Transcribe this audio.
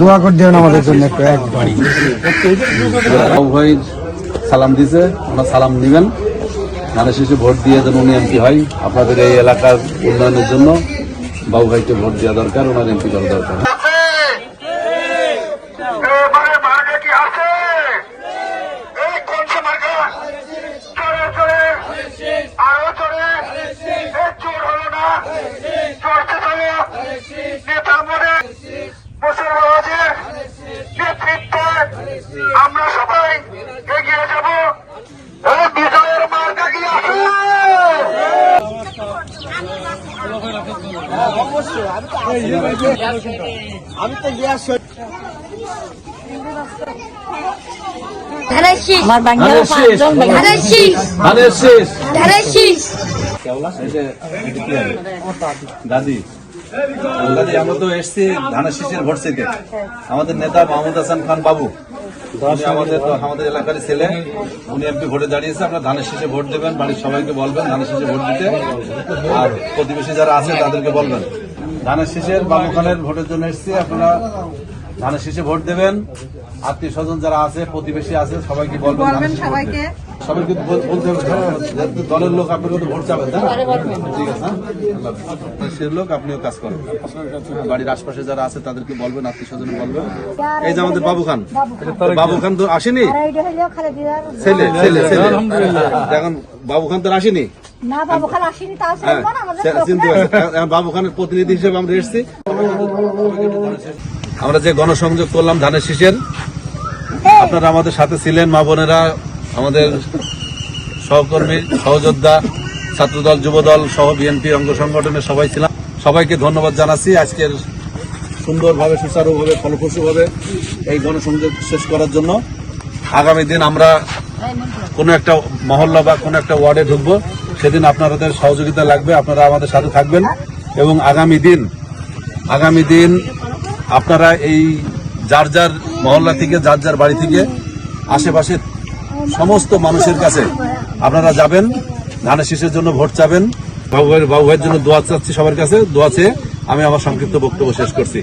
দোয়া করে দেবেন আমাদের জন্য সালাম দিছে ওনার সালাম নিবেন। মানে শিশু ভোট দিয়ে যেন উনি এমপি হয়। আপনাদের এই এলাকার উন্নয়নের জন্য বাবু ভাইকে ভোট দেওয়া দরকার ওনার এমপি করা দরকার এবারে মার্কা কি আছে এই কোন সে মার্কা চলে চলে আরও চলে এই চোর হলো না চলতে চলো নেতা মনে বসে বাবাজের নেতৃত্বে আমরা সবাই এগিয়ে যাব বিজয়ের মার্কা কি আছে? আমার ধানের শীষ দাদি। আমরা তো এসছি ধানের শীষের ভোট থেকে, আমাদের নেতা মাহমুদ হাসান খান বাবু আমাদের আমাদের এলাকার ছেলে, উনি এমপি ভোটে দাঁড়িয়েছে, আপনারা ধানের শীষে ভোট দেবেন, বাড়ির সবাইকে বলবেন ধানের শীষে ভোট দিতে, আর প্রতিবেশী যারা আছে তাদেরকে বলবেন ধানের শীষের বাবু খানের ভোটের জন্য এসছি, আপনারা ধানের শীষে ভোট দেবেন, আত্মীয় স্বজন যারা আছে, প্রতিবেশী আছে, সবাইকে বলবেন দিতে। সবাইকে বল- বলতে হবে যেহেতু দলের লোক আপনার কিন্তু ভোট চাবেন ঠিক আছে হ্যাঁ? সে লোক আপনিও কাজ করেন। বাড়ির আশপাশে যারা আছে তাদেরকে বলবেন আত্মীয় স্বজন বলবেন। এই যে আমাদের বাবু খান। বাবু খান তো আসেনি? ছেলে ছেলে ছেলে। এখন বাবু খান তো আর আসেনি? না বাবু খাল আসেনি তাও হ্যাঁ সে- চিনতে পারছি। এখন বাবু খানের প্রতিনিধি হিসেবে আমরা এসেছি। আমরা যে গণসংযোগ করলাম ধানের শীষের আপনারা আমাদের সাথে ছিলেন মা বোনেরা আমাদের সহকর্মী, সহযোদ্ধা, ছাত্রদল, যুবদল সহ বিএনপি অঙ্গ সংগঠনের সবাই ছিলাম। সবাইকে ধন্যবাদ জানাচ্ছি। আজকের সুন্দরভাবে, সুচারুভাবে, ফলপ্রসূভাবে এই গণসংযোগ শেষ করার জন্য। আগামী দিন আমরা কোনো একটা মহল্লা বা কোনো একটা ওয়ার্ডে ঢুকবো। সেদিন আপনাদের সহযোগিতা লাগবে। আপনারা আমাদের সাথে থাকবেন। এবং আগামী দিন আগামী দিন আপনারা এই যার যার মহল্লা থেকে, যার যার বাড়ি থেকে আশেপাশের সমস্ত মানুষের কাছে আপনারা যাবেন, ধানের শীষের জন্য ভোট চাবেন। বাবু ভাইয়ের বাবু ভাইয়ের জন্য দোয়া চাচ্ছি সবার কাছে, দোয়া চেয়ে আমি আমার সংক্ষিপ্ত বক্তব্য শেষ করছি।